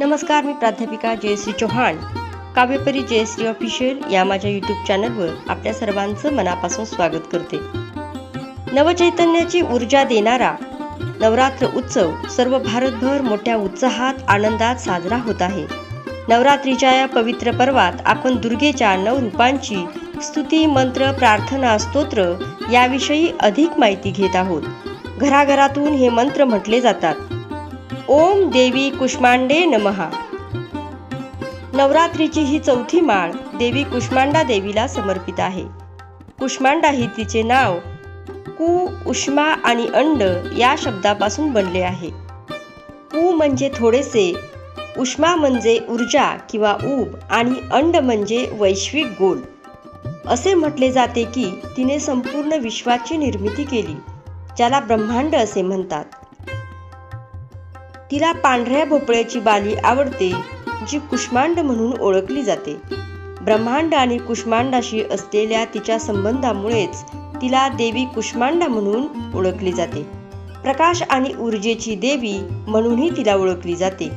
नमस्कार मी प्राध्यापिका जयश्री चौहान. काव्यपरी जयश्री ऑफिशियल या माझ्या यूट्यूब चॅनलवर आपल्या सर्वांचं मनापासून स्वागत करते. नवचैतन्याची ऊर्जा देणारा नवरात्र उत्सव सर्व भारतभर मोठ्या उत्साहात आनंदात साजरा होत आहे. नवरात्रीच्या या पवित्र पर्वात आपण दुर्गेच्या नऊ रूपांची स्तुती मंत्र प्रार्थना स्तोत्र याविषयी अधिक माहिती घेत आहोत. घराघरातून हे मंत्र म्हटले जातात. ओम देवी कुष्मांडे नमहा. नवरात्रीची ही चौथी माळ देवी कुष्मांडा देवीला समर्पित आहे. कुष्मांडा ही तिचे नाव कु उष्मा आणि अंड या शब्दापासून बनले आहे. कु म्हणजे थोडेसे उष्मा म्हणजे ऊर्जा किंवा ऊब आणि अंड म्हणजे वैश्विक गोल. असे म्हटले जाते की तिने संपूर्ण विश्वाची निर्मिती केली ज्याला ब्रह्मांड असे म्हणतात. तिला पांढऱ्या भोपळ्याची बाली आवडते जी कुष्मांड म्हणून ओळखली जाते. ब्रह्मांड आणि कुष्मांडाशी असलेल्या तिच्या संबंधामुळेच तिला देवी कुष्मांडा म्हणून ओळखली जाते. प्रकाश आणि ऊर्जेची देवी म्हणूनही तिला ओळखली जाते.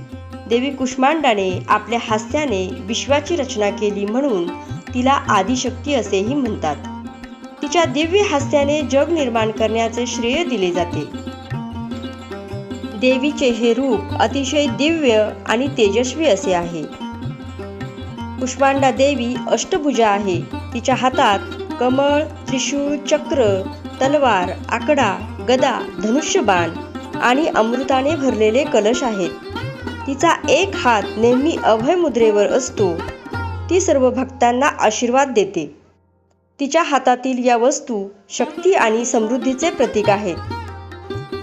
देवी कुष्मांडाने आपल्या हास्याने विश्वाची रचना केली म्हणून तिला आदिशक्ती असेही म्हणतात. तिच्या दिव्य हास्याने जग निर्माण करण्याचे श्रेय दिले जाते. देवीचे हे रूप अतिशय दिव्य आणि तेजस्वी असे आहे. पुष्पांडा देवी अष्टभुजा आहे. तिच्या हातात कमळ त्रिशूळ चक्र तलवार आकडा गदा धनुष्यबाण आणि अमृताने भरलेले कलश आहेत. तिचा एक हात नेहमी अभय मुद्रेवर असतो. ती सर्व भक्तांना आशीर्वाद देते. तिच्या हातातील या वस्तू शक्ती आणि समृद्धीचे प्रतीक आहेत.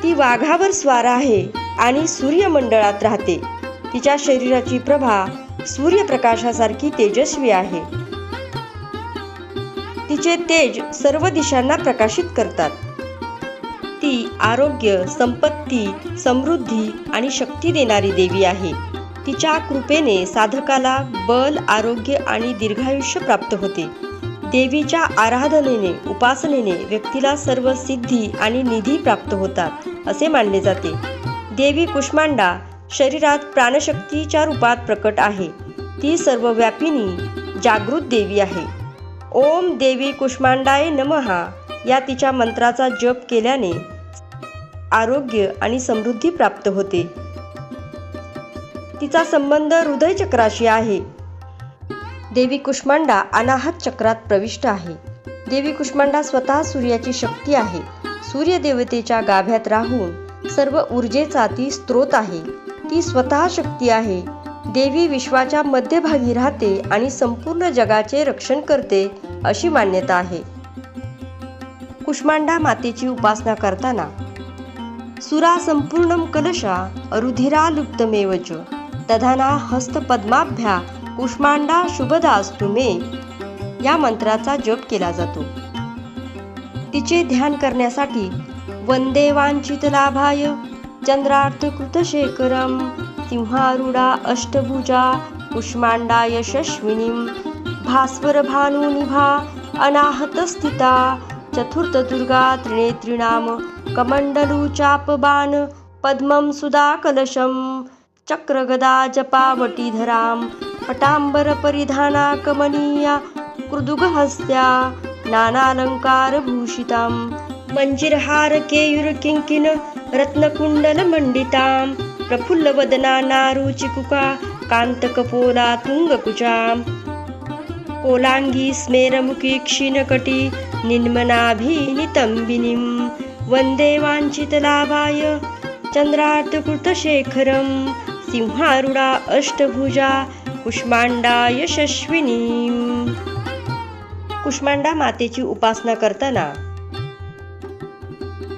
ती वाघावर स्वार आहे आणि सूर्यमंडळात राहते. तिच्या शरीराची प्रभा सूर्यप्रकाशासारखी तेजस्वी आहे. तिचे तेज सर्व दिशांना प्रकाशित करतात. ती आरोग्य संपत्ती समृद्धी आणि शक्ती देणारी देवी आहे. तिच्या कृपेने साधकाला बल आरोग्य आणि दीर्घायुष्य प्राप्त होते. देवीच्या आराधनेने उपासनेने व्यक्तीला सर्व सिद्धी आणि निधी प्राप्त होतात असे मानले जाते. देवी कुष्मांडा शरीरात प्राणशक्तीच्या रूपात प्रकट आहे. ती सर्व व्यापिनी जागृत देवी आहे. ओम देवी कुष्मांडाय नमहा या तिच्या मंत्राचा जप केल्याने आरोग्य आणि समृद्धी प्राप्त होते. तिचा संबंध हृदयचक्राशी आहे. देवी कुष्मांडा अनाहत चक्रात प्रविष्ट आहे. देवी कुष्मांडा स्वतः सूर्याची शक्ती आहे. सूर्यदेवतेच्या गाभ्यात राहून सर्व ऊर्जेचा ती स्त्रोत आहे. ती स्वतः शक्ती आहे. देवी विश्वाच्या मध्यभागी राहते आणि संपूर्ण जगाचे रक्षण करते अशी मान्यता आहे. कुष्मांडा मातेची उपासना करताना सुरा संपूर्ण कलशा अरुधिरा लुप्तमेवच च तधाना हस्तपद्माभ्या कुष्मांडा शुभदास्तु मे या मंत्राचा जप केला जातो. तिचे ध्यान करण्यासाठी वंदे वांछित लाभाय चंद्रार्थ कृतशेखरम सिंहारूढा अष्टभुजा कुष्मांडा यशस्विनी भास्वर भानुनिभा अनाहत स्थिता चतुर्थ दुर्गा त्रिनेत्रिणाम कमण्डलु पद्मं सुधा कलशं चक्रगदा जपावटीधरां पटाम्बरपरिधाना कमनीया कृदुगहस्या नानालङ्कारभूषितां मञ्जिरहार केयुरकिङ्किन रत्नकुण्डलमण्डितां प्रफुल्लवदना नारुचिकुका कान्तकपोला तुङ्गकुचां कोलाङ्गी स्मेरमुखी क्षीणकटी निन्मनाभिनितम्बिनीं वन्दे वाञ्छितलाभाय चन्द्रार्थकृतशेखरं सिंहारुडा अष्टभुजा कुष्मांडा यशस्विनी. कुष्मांडा मातेची उपासना करताना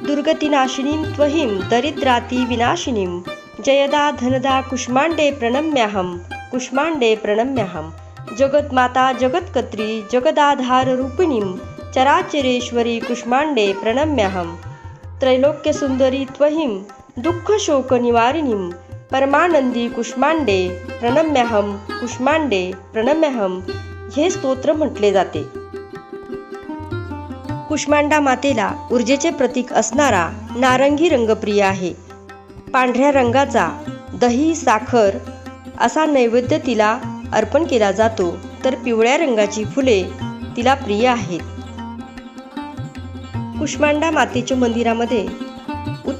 दुर्गतिनाशिनीं त्वहिं दरिद्राती विनाशिनीं जयदा धनदा कुष्मांडे प्रणम्याहं कुष्मांडे प्रणम्याहं. जगतमाता जगत्कत्री जगदाधार रूपिणीं चराचरेश्वरी कुष्मांडे प्रणम्याहं. त्रैलोक्यसुन्दरी त्वहिं दुःखशोकनिवारिणीं परमानंदी कुष्मांडे प्रणम्यहम कुष्मांडे प्रणम्यहम हे स्तोत्र म्हटले जाते. कुष्मांडा मातेला ऊर्जेचे प्रतीक असणारा नारंगी रंग प्रिय आहे. पांढऱ्या रंगाचा दही साखर असा नैवेद्य तिला अर्पण केला जातो तर पिवळ्या रंगाची फुले तिला प्रिय आहेत. कुष्मांडा मातेच्या मंदिरामध्ये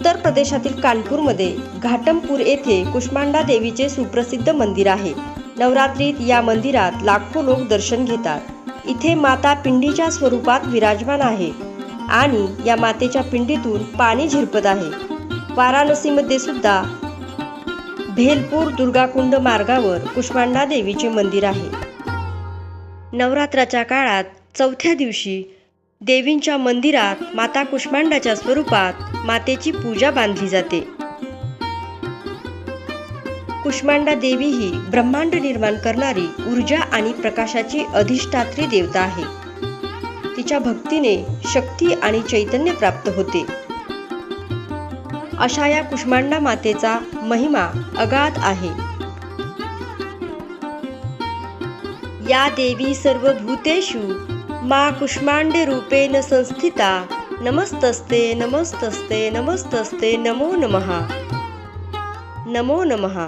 उत्तर प्रदेशातील कानपूरमध्ये घाटमपूर येथे कुष्मांडा देवीचे सुप्रसिद्ध मंदिर आहे. नवरात्रीत या मंदिरात लाखो लोक दर्शन घेतात. इथे माता पिंडीच्या स्वरूपात विराजमान आहे आणि या मातेच्या पिंडीतून पाणी झिरपत आहे. वाराणसीमध्ये सुद्धा भेलपूर दुर्गाकुंड मार्गावर कुष्मांडा देवीचे मंदिर आहे. नवरात्राच्या काळात चौथ्या दिवशी देवींच्या मंदिरात माता कुष्मांडाच्या स्वरूपात मातेची पूजा बांधली जाते. कुष्मांडा देवी ही ब्रह्मांड निर्माण करणारी ऊर्जा आणि प्रकाशाची अधिष्ठात्री देवता आहे. तिच्या भक्तीने शक्ती आणि चैतन्य प्राप्त होते. अशा या कुष्मांडा मातेचा महिमा अगाध आहे. या देवी सर्व भूतेषु मा कुष्मांडे रूपेण संस्थिता। नमस्तस्ते नमस्तस्ते नमस्तस्ते नमो नमः। नमो नमः।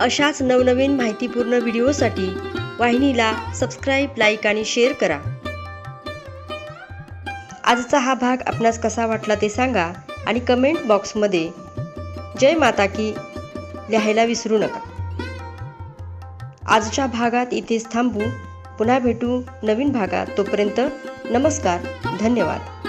अशाच नवनवीन माहितीपूर्ण व्हिडिओसाठी वाहिनीला सबस्क्राईब लाईक आणि शेअर करा. आजचा हा भाग आपणास कसा वाटला ते सांगा आणि कमेंट बॉक्समध्ये जय माता की लिहायला विसरू नका. आजच्या भागात इथेच थांबू. पुन्हा भेटू नवीन भागात तोपर्यंत नमस्कार धन्यवाद.